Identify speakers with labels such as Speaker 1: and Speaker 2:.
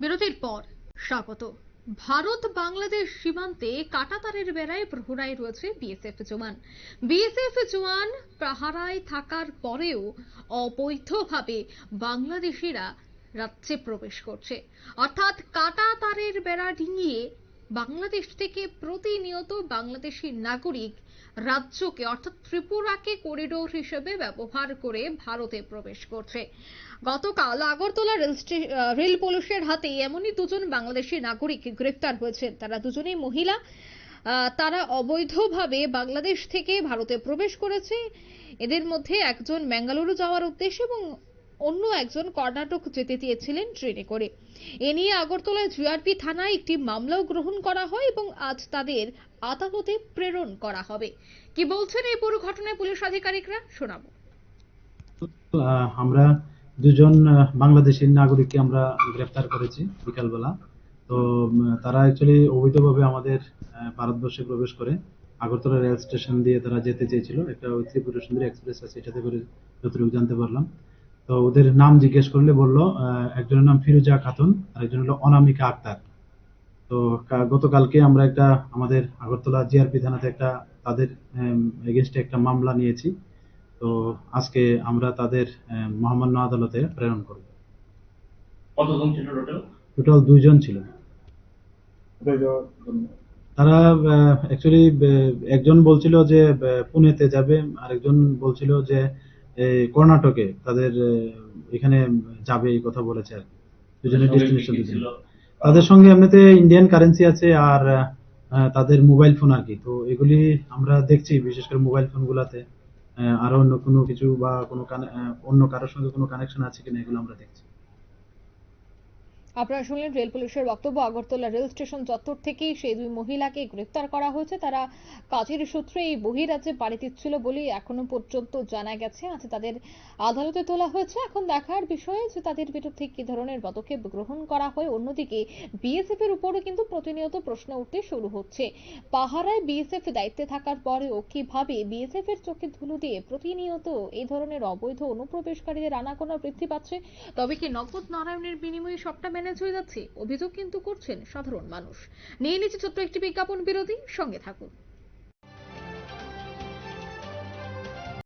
Speaker 1: বিরতির পর স্বাগত। ভারত বাংলাদেশ সীমান্তে কাটাতারের বেড়ায় প্রহরায় রয়েছে বিএসএফ জওয়ান। বিএসএফ জওয়ান পাহারায় থাকার পরেও অবৈধভাবে বাংলাদেশিরা রাজ্যে প্রবেশ করছে। অর্থাৎ কাটাতারের বেড়া ডিঙিয়ে বাংলাদেশ থেকে প্রতিনিয়ত বাংলাদেশি নাগরিক রাজ্যকে, অর্থাৎ ত্রিপুরাকে করিডোর হিসেবে ব্যবহার করে ভারতে প্রবেশ করছে। গতকাল আগরতলা রেল রেল পুলিশের হাতে এমনই দুজন বাংলাদেশি নাগরিক গ্রেফতার হয়েছেন। তারা দুজনেই মহিলা। তারা অবৈধভাবে বাংলাদেশ থেকে ভারতে প্রবেশ করেছে। এদের মধ্যে একজন ব্যাঙ্গালুরু যাওয়ার উদ্দেশ্যে এবং অন্য একজন কর্ণাটক যেতে চেয়েছিলেন ট্রেনে করে। এ নিয়ে আগরতলায় জিআরপি থানায় একটি মামলাও গ্রহণ করা হয় এবং আজ তাদের আদালতে প্রেরণ করা হবে। কি বলছেন এই পুরো ঘটনায় পুলিশ আধিকারিকরা? শোনাবো।
Speaker 2: আমরা দুজন বাংলাদেশের নাগরিককে আমরা গ্রেফতার করেছি বিকালবেলা। তো তারা অ্যাকচুয়ালি অবৈধভাবে আমাদের ভারতবর্ষে প্রবেশ করে। আগরতলা রেল স্টেশন দিয়ে তারা যেতে চেয়েছিল। একটা ত্রিপুরা সুন্দরী এক্সপ্রেস আছে, এটাতে করে যতটুকু জানতে পারলাম। তো ওদের নাম জিজ্ঞেস করলে বলল একজনের নাম ফিরোজা খাতুন আর একজন হলো অনামিকা আক্তার। তো গতকালকে আমরা একটা আমাদের আগরতলা জিআরপি থানাতে একটা তাদের এগেনস্টে একটা মামলা নিয়েছি। তো আজকে আমরা তাদের মহামান্য আদালতে প্রেরণ করব।
Speaker 3: কতজন ছিল টোটাল?
Speaker 2: টোটাল দুইজন ছিল। তারা অ্যাকচুয়ালি একজন বলছিল যে পুনেতে যাবে আরেকজন বলছিল যে কর্ণাটকে তাদের এখানে যাবে এই কথা বলেছে আর কি। দুজনের ডেস্টিনেশন দুজন তাদের সঙ্গে এমনিতে ইন্ডিয়ান কারেন্সি আছে আর তাদের মোবাইল ফোন আর কি। তো এগুলি আমরা দেখছি বিশেষ করে মোবাইল ফোন গুলাতে। আরও অন্য কোনো কিছু বা কোনো অন্য কারোর সঙ্গে কোনো কানেকশন আছে কিনা এগুলো আমরা দেখছি।
Speaker 1: আপনারা শুনলেন রেল পুলিশের বক্তব্য। আগরতলা রেল স্টেশন চত্বর থেকেই সেই দুই মহিলাকে গ্রেফতার করা হয়েছে। তারা কাজের সূত্রে এই বহিরাজ্যে পাড়ি দিচ্ছিল বলে এখনও পর্যন্ত জানা গেছে। আজ তাদের আদালতে তোলা হয়েছে। এখন দেখার বিষয় যে তাদের বিরুদ্ধে কি ধরনের পদক্ষেপ গ্রহণ করা হয়। অন্যদিকে বিএসএফ এর উপরও কিন্তু প্রতিনিয়ত প্রশ্ন উঠতে শুরু হচ্ছে। পাহারায় বিএসএফ দায়িত্বে থাকার পরেও কীভাবে বিএসএফ এর চোখে ধুলো দিয়ে প্রতিনিয়ত এই ধরনের অবৈধ অনুপ্রবেশকারীদের আনাগোনা বৃদ্ধি পাচ্ছে? তবে কি নগদ নারায়ণের বিনিময়ে সবটা ম্যানেজ হয়ে যাচ্ছে, অভিযোগ কিন্তু করছেন সাধারণ মানুষ। নিয়ে নিচ্ছে ছোট্ট একটি বিজ্ঞাপন বিরোধী সঙ্গে থাকুন।